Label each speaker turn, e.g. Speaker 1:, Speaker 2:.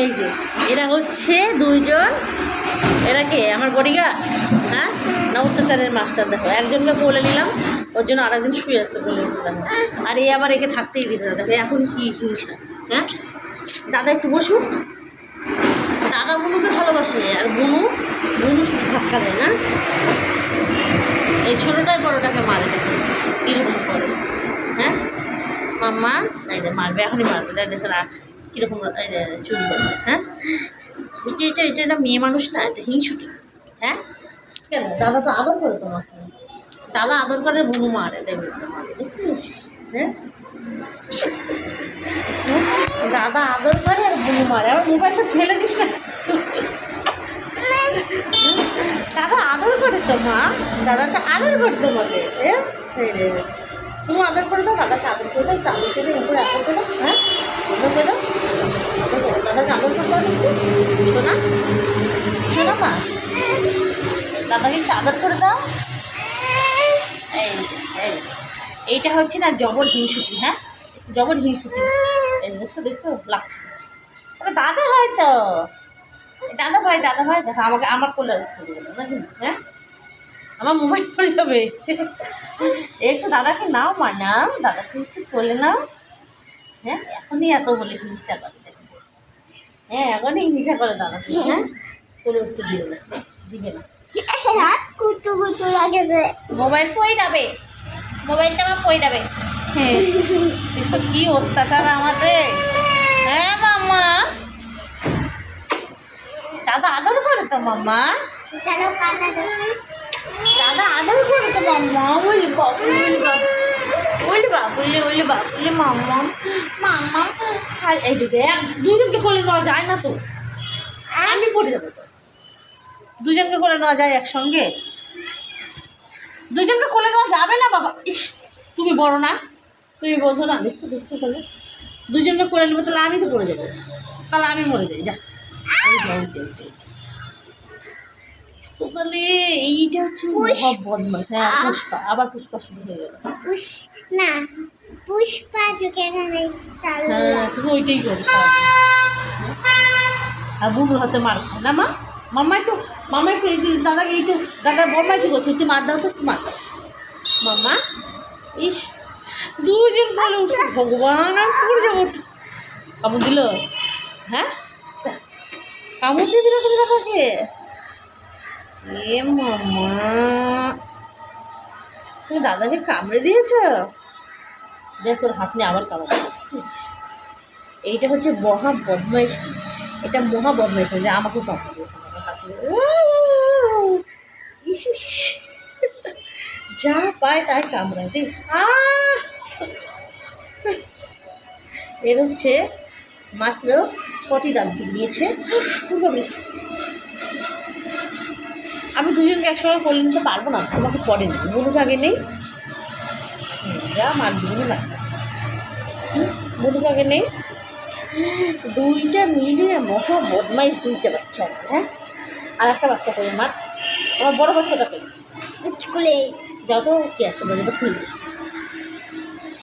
Speaker 1: এই যে, এরা হচ্ছে দুইজন। এরা কে? আমার বডিগার্ড হ্যাঁ? না, অত্যাচারের মাস্টার দেখো। একজনকে বলে নিলাম, ওর জন্য আরেকজন শুয়ে আছে বলে দিলাম। আর এই আবার একে থাকতেই দিবে না। দেখো, এখন কি হিংসা হ্যাঁ? দাদা, একটু বসুন দাদা বুনুকে ভালোবাসে, আর বুনু বুনু শুধু ধাক্কা দেয়, না? এই ছোটোটাই বড়োটাকে মারে কীরকম করে হ্যাঁ? মাম্মা যে মারবে, এখনই মারবে। দেখ কীরকম চুল করবে, হ্যাঁ? এটা এটা এটা একটা মেয়ে মানুষ না এটা হিংসুটি হ্যাঁ? কেন? দাদা তো আদর করে তোমাকে। দাদা আদর করে বুনু মারে দেবে বুঝছিস? হ্যাঁ? হ্যাঁ? দাদা আদর করে আর বুনু মারে আবার মোবাইলটা ফেলে দিস না। দাদা আদর করে তো মা দাদা তো আদর করে তোমাকে হ্যাঁ? তুমি আদর করে দাও, দাদাকে আদর করে দাও আদর করে উপরে আদর করে দাও হ্যাঁ? আদর করে দাও। দাদাকে আদর করে দাও একটু শোনা শোনা মা, দাদাকে একটু আদর করে দাও। এই এই, এইটা হচ্ছে না জবর হিংসুতি হ্যাঁ? জবর হিংসুতি। দেখছ দেখছ? লাগছে দাদা হয় তো। দাদা ভাই দাদা ভাই, দেখো, আমাকে, আমার কোলে হ্যাঁ? আমার মোবাইল পড়ে যাবে। একটু দাদাকে নাও মা নাও দাদাকে একটু কোলে নাও। হ্যাঁ এখনই এত বলে হিংসা করে হ্যাঁ এখনই হিংসা করে দাদাকে হ্যাঁ? কোলে উঠতে দিবে না দিবে না।
Speaker 2: কুটু কুটু লাগেছে।
Speaker 1: মোবাইল পড়ে যাবে। মোবাইলটা আমার পড়ে যাবে। হ্যাঁ। এসব কি অত্যাচার আমাদের? হ্যাঁ মাম্মা। দাদা আদর করে তো মাম্মা। আদর করে তো মাম্মা ওলি বাবুলি ওলি বাবুলি ওলি বাবুলি মাম্মা মাম্মা খাই এই দিকে এক দুজনকে কোলে নেওয়া যায় না তো? আমি পড়ে যাব। তো দুজনকে কোলে নেওয়া যায় একসঙ্গে? দুজনকে কোলে নেওয়া যাবে না বাবা ইস তুমি বড় না তুমি বোঝো না দেখছ দেখছ তাহলে দুজনকে কোলে নেব তাহলে আমি তো পড়ে যাব। তাহলে আমি মরে যাই, যা। আমি এইটা হচ্ছে বদমাস হ্যাঁ পুষ্পা আবার পুষ্পা শুরু হয়ে গেল।
Speaker 2: না পুষ্পা চোখে এখানে সাল
Speaker 1: হ্যাঁ তুমি ওইটাই করো সারাদিন। আর বুবুর হাতে মার না মা মামা একটু মামা একটু এই দাদাকে এই তো দাদা বদমাইশি করছে একটু মার দাও তো মার মামা ইস দুজন বলে উঠছে ভগবান আর যাব। কামড় দিল? হ্যাঁ? যা। কামড় দিয়ে দিল তুমি দাদাকে? এ মামা। তুমি দাদাকে কামড়ে দিয়েছ? দেখ তোর হাত নিয়ে আবার কামড় দিচ্ছিস এইটা হচ্ছে মহা বদমাইশ। এটা মহা বদমাইশ যে আমাকে কামড়ে। যা পায় তাই কামড়ায় দে! এর হচ্ছে মাত্র প্রতিদান দিয়েছে? আমি দুজনকে একসঙ্গে করে নিতে পারব না আমাকে পরে নি বলুক আগে নেই। মার দিবি না বলুক আগে নেই। দুইটা মিলিয়ে মহা বদমাইশ দুইটা বাচ্চা হ্যাঁ আর একটা বাচ্চা করে মার আমার বড় বাচ্চাটা করি
Speaker 2: স্কুলে।
Speaker 1: যাও তো কি আসে বাজারটা খুলে